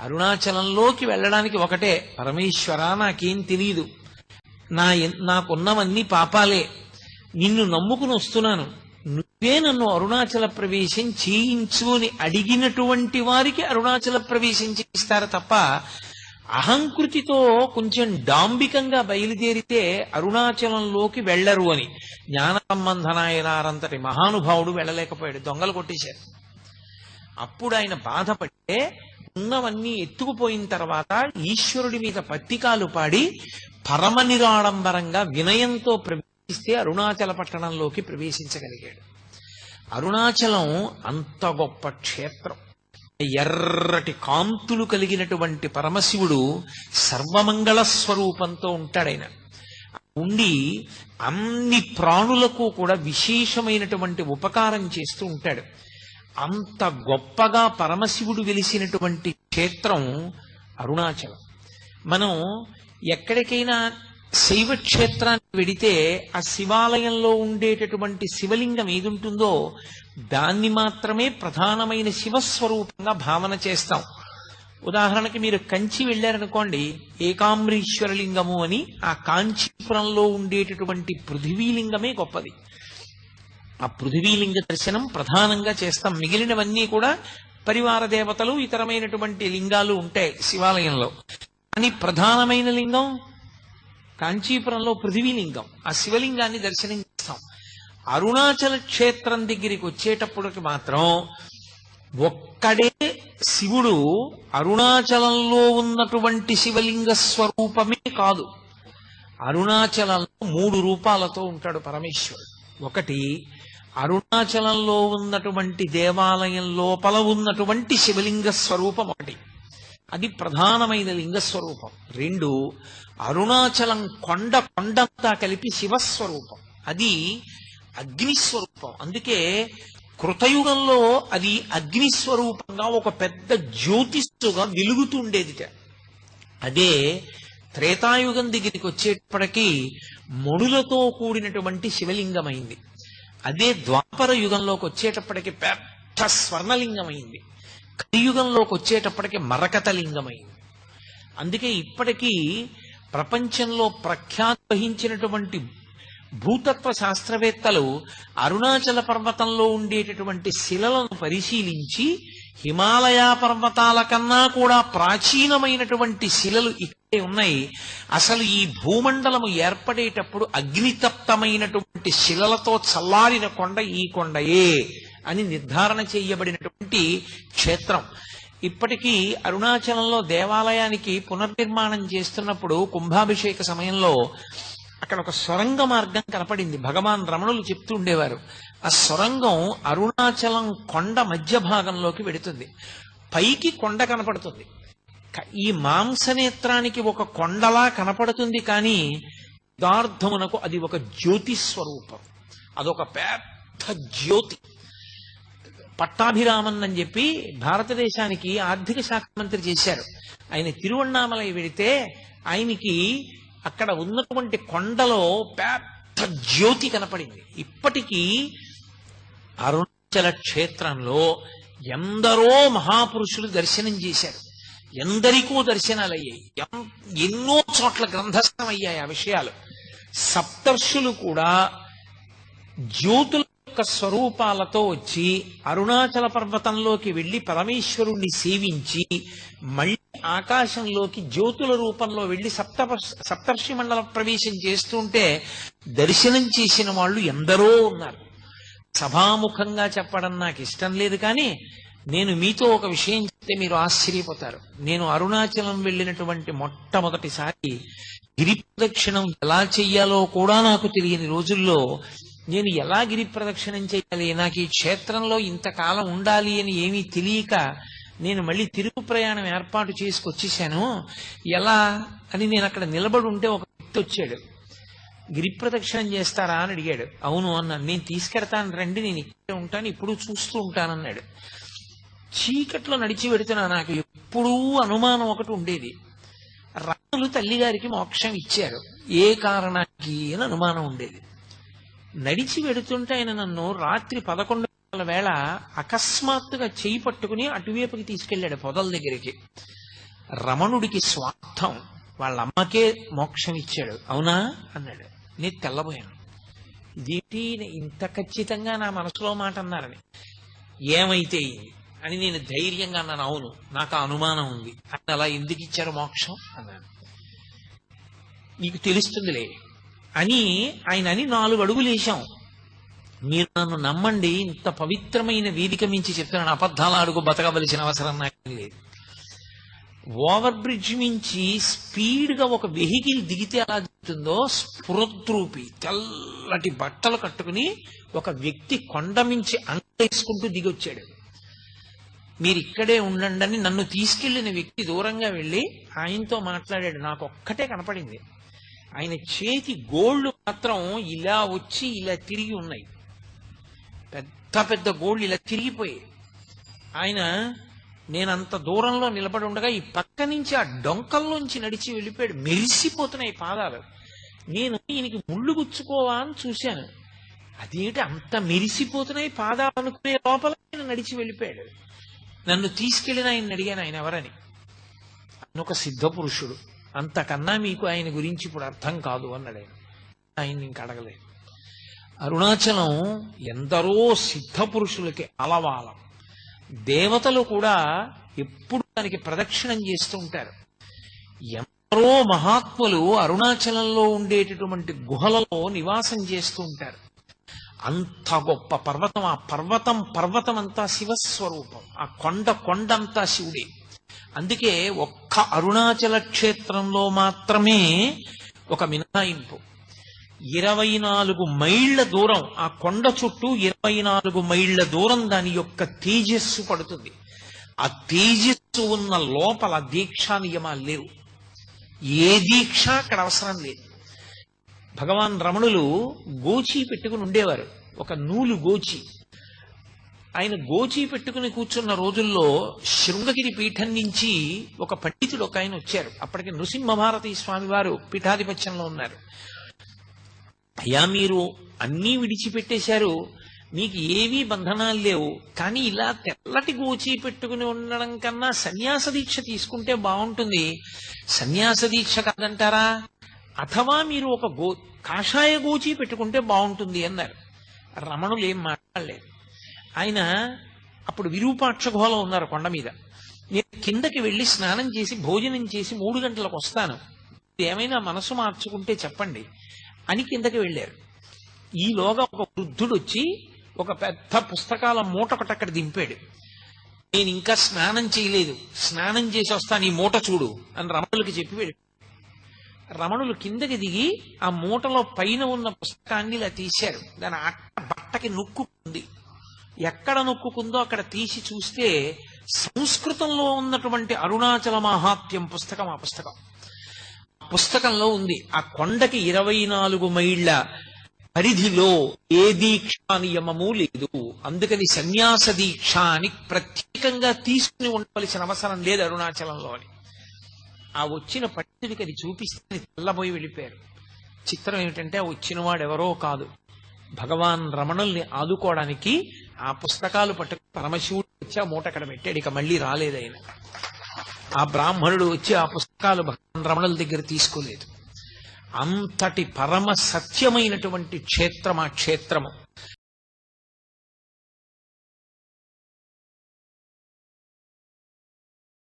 అరుణాచలంలోకి వెళ్ళడానికి ఒకటే. పరమేశ్వర నాకేం తెలియదు నా నాకున్నవన్నీ పాపాలే. నిన్ను నమ్ముకుని వస్తున్నాను. నువ్వే నన్ను అరుణాచల ప్రవేశం చేయించు అని అడిగినటువంటి వారికి అరుణాచల ప్రవేశం చేయిస్తారు తప్ప అహంకృతితో కొంచెం డాంబికంగా బయలుదేరితే అరుణాచలంలోకి వెళ్ళరు అని. జ్ఞాన సంబంధనాయనారంతటి మహానుభావుడు వెళ్ళలేకపోయాడు. దొంగలు కొట్టేశారు. అప్పుడు ఆయన బాధపడితే ఉన్నవన్నీ ఎత్తుకుపోయిన తర్వాత ఈశ్వరుడి మీద పత్తికాలు పాడి పరమ నిరాడంబరంగా వినయంతో ప్రవేశిస్తే అరుణాచల పట్టణంలోకి ప్రవేశించగలిగాడు. అరుణాచలం అంత గొప్ప క్షేత్రం. ఎర్రటి కాంతులు కలిగినటువంటి పరమశివుడు సర్వమంగళ స్వరూపంతో ఉంటాడైన ఉండి అన్ని ప్రాణులకు కూడా విశేషమైనటువంటి ఉపకారం చేస్తూ ఉంటాడు. అంత గొప్పగా పరమశివుడు వెలిసినటువంటి క్షేత్రం అరుణాచలం. మనం ఎక్కడికైనా శైవ క్షేత్రానికి వెడితే ఆ శివాలయంలో ఉండేటటువంటి శివలింగం ఏదుంటుందో దాన్ని మాత్రమే ప్రధానమైన శివస్వరూపంగా భావన చేస్తాం. ఉదాహరణకి మీరు కంచి వెళ్ళారనుకోండి ఏకాంబరీశ్వరలింగము అని ఆ కాంచీపురంలో ఉండేటటువంటి పృథివీలింగమే గొప్పది. ఆ పృథివీలింగ దర్శనం ప్రధానంగా చేస్తాం. మిగిలినవన్నీ కూడా పరివార దేవతలు ఇతరమైనటువంటి లింగాలు ఉంటాయి శివాలయంలో. కానీ ప్రధానమైన లింగం కాంచీపురంలో పృథివీలింగం. ఆ శివలింగాన్ని దర్శనం చేస్తాం. అరుణాచల క్షేత్రం దగ్గరికి వచ్చేటప్పటికి మాత్రం ఒక్కడే శివుడు అరుణాచలంలో ఉన్నటువంటి శివలింగ స్వరూపమే కాదు. అరుణాచలంలో మూడు రూపాలతో ఉంటాడు పరమేశ్వరుడు. ఒకటి అరుణాచలంలో ఉన్నటువంటి దేవాలయం లోపల ఉన్నటువంటి శివలింగ స్వరూపం ఒకటి. అది ప్రధానమైన లింగ స్వరూపం. రెండు అరుణాచలం కొండ కొండంతా కలిపి శివస్వరూపం. అది అగ్నిస్వరూపం అందుకే కృతయుగంలో అది అగ్నిస్వరూపంగా ఒక పెద్ద జ్యోతిస్సుగా వెలుగుతుండేదిట అదే త్రేతాయుగం దగ్గరికి వచ్చేటప్పటికీ మణులతో కూడినటువంటి శివలింగమైంది. అదే ద్వాపర యుగంలోకి వచ్చేటప్పటికి పెద్ద స్వర్ణలింగమైంది. కలియుగంలోకి వచ్చేటప్పటికి మరకత లింగమైంది. అందుకే ఇప్పటికీ ప్రపంచంలో ప్రఖ్యాతి వహించినటువంటి భూతత్వ శాస్త్రవేత్తలు అరుణాచల పర్వతంలో ఉండేటటువంటి శిలలను పరిశీలించి హిమాలయ పర్వతాల కన్నా కూడా ప్రాచీనమైనటువంటి శిలలు ఇక్కడే ఉన్నాయి. అసలు ఈ భూమండలము ఏర్పడేటప్పుడు అగ్నితప్తమైనటువంటి శిలలతో చల్లారిన కొండ ఈ కొండయే అని నిర్ధారణ చేయబడినటువంటి క్షేత్రం. ఇప్పటికీ అరుణాచలంలో దేవాలయానికి పునర్నిర్మాణం చేస్తున్నప్పుడు కుంభాభిషేక సమయంలో అక్కడ ఒక సొరంగ మార్గం కనపడింది. భగవాన్ రమణులు చెప్తూ ఉండేవారు. ఆ సొరంగం అరుణాచలం కొండ మధ్య భాగంలోకి వెడుతుంది. పైకి కొండ కనపడుతుంది. ఈ మాంసనేత్రానికి ఒక కొండలా కనపడుతుంది కానీ యథార్థమునకు అది ఒక జ్యోతి స్వరూపం. అదొక పెద్ద జ్యోతి. పట్టాభిరామన్ అని చెప్పి భారతదేశానికి ఆర్థిక శాఖ మంత్రి చేశారు. ఆయన తిరువన్నామలై వెడితే ఆయనకి అక్కడ ఉన్నటువంటి కొండలో పెద్ద జ్యోతి కనపడింది. ఇప్పటికీ అరుణాచల క్షేత్రంలో ఎందరో మహాపురుషులు దర్శనం చేశారు. ఎందరికో దర్శనాలు అయ్యాయి ఎం- ఎన్నో చోట్ల గ్రంథస్థం అయ్యాయి ఆ విషయాలు. సప్తర్షులు కూడా జ్యోతుల యొక్క స్వరూపాలతో వచ్చి అరుణాచల పర్వతంలోకి వెళ్ళి పరమేశ్వరుణ్ణి సేవించి మళ్ళీ ఆకాశంలోకి జ్యోతుల రూపంలో వెళ్ళి సప్త సప్తర్షి మండల ప్రవేశం చేస్తుంటే దర్శనం చేసిన వాళ్ళు ఎందరో ఉన్నారు. సభాముఖంగా చెప్పడం నాకు ఇష్టం లేదు కానీ నేను మీతో ఒక విషయం చెప్తే మీరు ఆశ్చర్యపోతారు. నేను అరుణాచలం వెళ్ళినటువంటి మొట్టమొదటిసారి గిరి ప్రదక్షిణం ఎలా చెయ్యాలో కూడా నాకు తెలియని రోజుల్లో నేను ఎలా గిరి ప్రదక్షిణం చేయాలి? నాకు ఈ క్షేత్రంలో ఇంతకాలం ఉండాలి అని ఏమీ తెలియక నేను మళ్ళీ తిరుగు ప్రయాణం ఏర్పాటు చేసుకొచ్చేసాను. ఎలా అని నేను అక్కడ నిలబడి ఉంటే ఒక వ్యక్తి వచ్చాడు. గిరి ప్రదక్షిణం చేస్తారా అని అడిగాడు. అవును అన్నాను. నేను తీసుకెడతాను రండి నేను ఇక్కడే ఉంటాను ఇప్పుడు చూస్తూ ఉంటానన్నాడు చీకట్లో నడిచి పెడుతున్నా నాకు ఎప్పుడూ అనుమానం ఒకటి ఉండేది. రాములు తల్లిగారికి మోక్షం ఇచ్చారు. ఏ కారణానికి అని అనుమానం ఉండేది. నడిచి వెడుతుంటే ఆయన నన్ను రాత్రి పదకొండు వేళ అకస్మాత్తుగా చేయి పట్టుకుని అటువైపుకి తీసుకెళ్ళాడు పొదల దగ్గరికి. రమణుడికి స్వార్థం. వాళ్ళ అమ్మకే మోక్షం ఇచ్చాడు. అవునా? అన్నాడు. నేను తెల్లబోయాను. ఇదేంటి? ఇంత ఖచ్చితంగా నా మనసులో మాట అన్నారని. ఏమైతే అని నేను ధైర్యంగా అన్నాను. అవును నాకు ఆ అనుమానం ఉంది. అని అలా ఎందుకు ఇచ్చారు మోక్షం? అన్నాను. నీకు తెలుస్తుందిలే. అని ఆయన అని నాలుగు అడుగులు వేశాం. మీరు నన్ను నమ్మండి ఇంత పవిత్రమైన వేదిక మించి చెప్తున్నాను అబద్ధాల అడుగు బతకవలసిన అవసరం నాకు లేదు. ఓవర్ బ్రిడ్జ్ మించి స్పీడ్గా ఒక వెహికల్ దిగితే ఎలా దిగుతుందో స్ఫురద్రూపి తెల్లటి బట్టలు కట్టుకుని ఒక వ్యక్తి కొండ మించి అంగేసుకుంటూ దిగొచ్చాడు. మీరు ఇక్కడే ఉండండి అని నన్ను తీసుకెళ్ళిన వ్యక్తి దూరంగా వెళ్ళి ఆయనతో మాట్లాడాడు. నాకు ఒక్కటే కనపడింది. ఆయన చేతి గోళ్ళు మాత్రం ఇలా వచ్చి ఇలా తిరిగి ఉన్నాయి. పెద్ద పెద్ద గోళ్ళు ఇలా తిరిగిపోయాయి. ఆయన నేను అంత దూరంలో నిలబడి ఉండగా ఈ పక్క నుంచి ఆ డొంకల్లోంచి నడిచి వెళ్ళిపోయాడు. మెరిసిపోతున్నాయి పాదాలు. నేను ఈయనకి ముళ్ళు గుచ్చుకోవా అని చూశాను. అదేంటి అంత మెరిసిపోతున్నాయి పాదాలు అనుకునే లోపల ఆయన నడిచి వెళ్ళిపోయాడు. నన్ను తీసుకెళ్ళిన ఆయన అడిగాను ఆయన ఎవరని. ఒక సిద్ధ పురుషుడు అంతకన్నా మీకు ఆయన గురించి ఇప్పుడు అర్థం కాదు అన్నాడు ఆయన. ఆయన్ని ఇంక అడగలేదు. అరుణాచలం ఎందరో సిద్ధ పురుషులకి అలవాలం. దేవతలు కూడా ఎప్పుడు దానికి ప్రదక్షిణం చేస్తూ ఉంటారు. ఎందరో మహాత్ములు అరుణాచలంలో ఉండేటటువంటి గుహలలో నివాసం చేస్తూ ఉంటారు. అంత గొప్ప పర్వతం ఆ పర్వతం పర్వతం అంతా శివస్వరూపం. ఆ కొండ కొండంతా శివుడే. అందుకే ఒక్క అరుణాచల క్షేత్రంలో మాత్రమే ఒక మినహాయింపు. ఇరవై నాలుగు మైళ్ళ దూరం ఆ కొండ చుట్టూ ఇరవై నాలుగు మైళ్ళ దూరం దాని యొక్క తేజస్సు పడుతుంది. ఆ తేజస్సు ఉన్న లోపల దీక్షా నియమాలు లేవు. ఏ దీక్ష అక్కడ అవసరం లేదు. భగవాన్ రమణులు గోచి పెట్టుకుని ఉండేవారు. ఒక నూలు గోచి. ఆయన గోచి పెట్టుకుని కూర్చున్న రోజుల్లో శృంగగిరి పీఠం నుంచి ఒక పండితుడు ఒక ఆయన వచ్చారు. అప్పటికి నృసింహభారతి స్వామి వారు పీఠాధిపత్యంలో ఉన్నారు. అయ్యా మీరు అన్నీ విడిచిపెట్టేశారు. మీకు ఏవీ బంధనాలు లేవు. కానీ ఇలా తెల్లటి గోచి పెట్టుకుని ఉండడం కన్నా సన్యాస దీక్ష తీసుకుంటే బాగుంటుంది. సన్యాస దీక్ష కాదంటారా? అథవా మీరు ఒక గో కాషాయ గోచి పెట్టుకుంటే బాగుంటుంది అన్నారు. రమణులు ఏం మాట్లాడలేదు. ఆయన అప్పుడు విరూపాక్ష గుహలో ఉన్నారు కొండ మీద. నేను కిందకి వెళ్ళి స్నానం చేసి భోజనం చేసి మూడు గంటలకు వస్తాను. ఏమైనా మనసు మార్చుకుంటే చెప్పండి అని కిందకి వెళ్ళారు. ఈలోగా ఒక వృద్ధుడు వచ్చి ఒక పెద్ద పుస్తకాల మూట ఒకటి అక్కడ దింపాడు. నేను ఇంకా స్నానం చేయలేదు. స్నానం చేసి వస్తాను ఈ మూట చూడు అని రమణులకి చెప్పి వెళ్ళాడు. రమణులు కిందకి దిగి ఆ మూటలో పైన ఉన్న పుస్తకాన్ని ఇలా తీశారు. దాని అట్ట బట్టకి నొక్కుంది ఎక్కడ నొక్కుకుందో అక్కడ తీసి చూస్తే సంస్కృతంలో ఉన్నటువంటి అరుణాచల మహాత్యం పుస్తకం ఆ పుస్తకం. పుస్తకంలో ఉంది ఆ కొండకి ఇరవై నాలుగు మైళ్ళ పరిధిలో ఏ దీక్షా నియమము లేదు. అందుకని సన్యాస దీక్ష అని ప్రత్యేకంగా తీసుకుని ఉండవలసిన అవసరం లేదు అరుణాచలంలో అని. ఆ వచ్చిన పండితుడికి అది చూపిస్తే తెల్లబోయి వెళ్ళిపోయారు. చిత్రం ఏమిటంటే ఆ వచ్చిన వాడు ఎవరో కాదు. భగవాన్ రమణుల్ని ఆదుకోవడానికి ఆ పుస్తకాలు పట్టుకు పరమశివుడు వచ్చి ఆ మూట అక్కడ పెట్టాడు. ఇక మళ్ళీ రాలేదు ఆయన. ఆ బ్రాహ్మణుడు వచ్చి ఆ పుస్తకాలు భగవాన్ రమణుల దగ్గర తీసుకోలేదు. అంతటి పరమ సత్యమైనటువంటి క్షేత్రం ఆ క్షేత్రము.